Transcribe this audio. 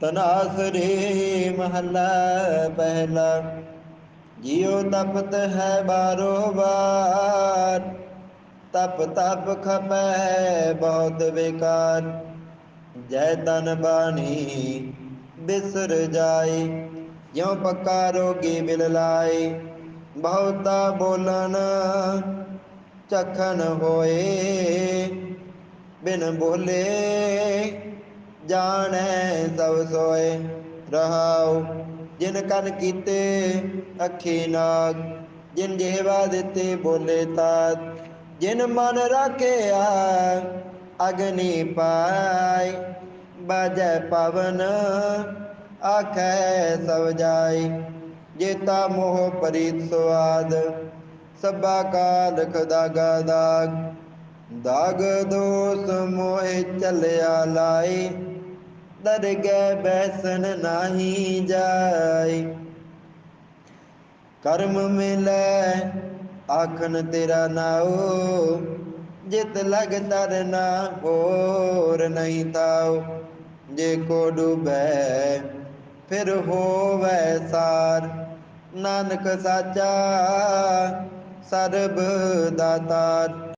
ਤਨਾਸਰੇ ਮਹਲਾ ਪਹਿਲਾ। ਜਿਉ ਤਪਤ ਹੈ ਬਾਰੋ ਬਾਰ ਤਪ ਤਪ ਖਪੈ ਬਹੁਤ ਬੇਕਾਰ ਜੈ ਤਨ ਬਾਣੀ ਬਿਸਰ ਜਾਏ, ਜਿਉ ਪੱਕਾ ਰੋਗੀ ਬਿਲ ਲਾਏ। ਬਹੁਤਾ ਬੋਲਣ ਚਖਨ ਹੋਏ, ਬਿਨ ਬੋਲੇ ਜਾਣੈ ਸਭ ਸੋਏ ਰਹਾਉ, ਜਿਨ ਕਨ ਕੀਤੇ ਅੱਖੀ ਨਾਗ, ਜਿਨ ਜਿਹਵਾ ਦਿੱਤੇ ਬੋਲੇ ਤਾਤ, ਜਿਨ ਮਨ ਰਾਖਿਆ ਅਗਨੀ ਪਾਈ ਬਾਜੈ ਪਵਨ ਆਖੈ ਸਭ ਜਾਈ ਜੇਤਾ ਮੋਹ ਪਰੀਤ ਸੁਆਦ, ਸਭਾ ਕਾਲ ਖਦਾਗਾ ਦਾਗ ਦਾਗ ਦੋਸ ਮੋਹਿ ਚੱਲਿਆ ਲਾਈ ਦਰਗਹਿ ਬੈਸਨ ਨਾਹੀ ਜਾਈ ਕਰਮ ਮਿਲੈ ਆਖਨ ਤੇਰਾ ਨਾਉ। ਜਿਤ ਲਗ ਤਰ ਨਾ ਹੋਰ ਨਹੀਂ ਤਾਉ। ਜੇ ਕੋ ਡੁਬੈ, ਫਿਰ ਹੋਵੈ ਸਾਰ। ਨਾਨਕ ਸਾਚਾ, ਸਰਬ ਦਾਤਾਰ।